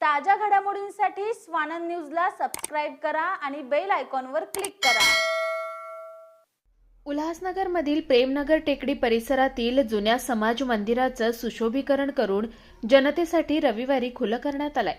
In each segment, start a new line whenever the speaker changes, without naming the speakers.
ताज्या घडामोडींसाठी स्वानंद न्यूजला सबस्क्राईब करा आणि बेल आयकॉनवर क्लिक करा.
उल्हासनगरमधील प्रेमनगर टेकडी परिसरातील जुन्या समाज मंदिराचं सुशोभीकरण करून जनतेसाठी रविवारी खुलं करण्यात आलंय.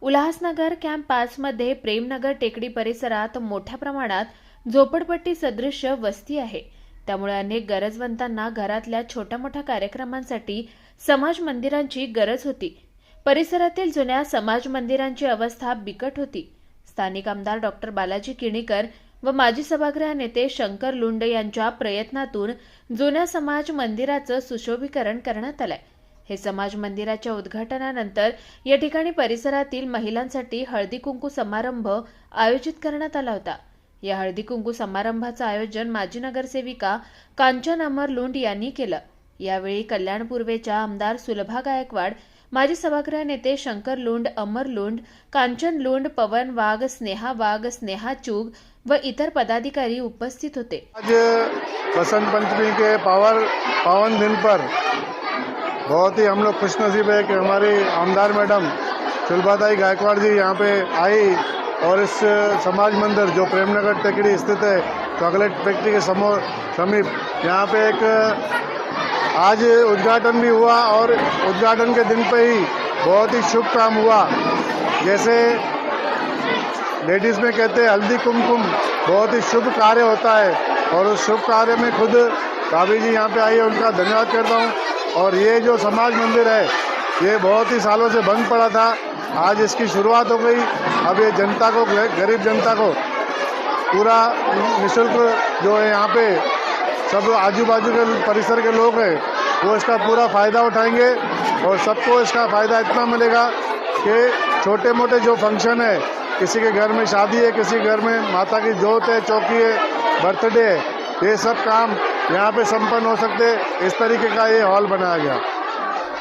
उल्हासनगर कॅम्प पाचमध्ये प्रेमनगर टेकडी परिसरात मोठ्या प्रमाणात झोपडपट्टी सदृश्य वस्ती आहे. त्यामुळे अनेक गरजवंतांना घरातल्या छोट्या मोठ्या कार्यक्रमांसाठी समाज मंदिरांची गरज होती. परिसरातील जुन्या समाज मंदिरांची अवस्था बिकट होती. स्थानिक आमदार डॉक्टर बालाजी किणीकर व माजी सभागृह नेते शंकर लुंड यांच्या प्रयत्नातून जुन्या समाज मंदिराचं सुशोभीकरण करण्यात आलंय. हे समाज मंदिराच्या उद्घाटनानंतर या ठिकाणी परिसरातील महिलांसाठी हळदी कुंकू समारंभ आयोजित करण्यात आला होता. या हळदी कुंकू समारंभाचं आयोजन माजी नगरसेविका कांचन अमर लुंड यांनी केलं. यावेळी कल्याण पूर्वेच्या आमदार सुलभा गायकवाड माजी सभागृह नेते शंकर लुंड अमर लुंड कांचन लोंड पवन वाघ स्नेहा वाघ स्नेहा चुग व इतर पदाधिकारी उपस्थित होते.
आज बसंत पंचमी के पावर पावन दिन पर बहुत ही हम लोग खुश नसीब है कि हमारी आमदार मैडम सुलभाताई गायकवाड़ जी यहाँ पे आई और इस समाज मंदिर जो प्रेमनगर टेकड़ी स्थित है चॉकलेट फैक्ट्री के समोर समीप यहाँ पे एक आज उद्घाटन भी हुआ और उद्घाटन के दिन पे ही बहुत ही शुभ काम हुआ। जैसे लेडीज़ में कहते हैं, हल्दी कुमकुम, बहुत ही शुभ कार्य होता है और उस शुभ कार्य में खुद भाभी जी यहाँ पे आई है, उनका धन्यवाद करता हूँ। और ये जो समाज मंदिर है, ये बहुत ही सालों से बंद पड़ा था। आज इसकी शुरुआत हो गई। अब ये जनता को, गरीब जनता को पूरा निःशुल्क जो है यहाँ पे सब आजू बाजू के परिसर के लोग हैं। वो इसका पूरा फ़ायदा उठाएंगे और सबको इसका फ़ायदा इतना मिलेगा कि छोटे मोटे जो फंक्शन है किसी के घर में शादी है किसी के घर में माता की जोत है चौकी है बर्थडे है ये सब काम यहाँ पे संपन्न हो सकते इस तरीके का ये हॉल बनाया गया।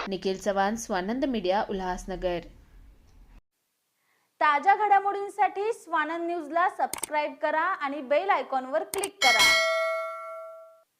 निखिल चव्हाण स्वानंद मीडिया उल्हासनगर।
ताज्या घडामोडींसाठी स्वानंद न्यूजला सबस्क्राईब करा आणि बेल आयकॉनवर क्लिक करा.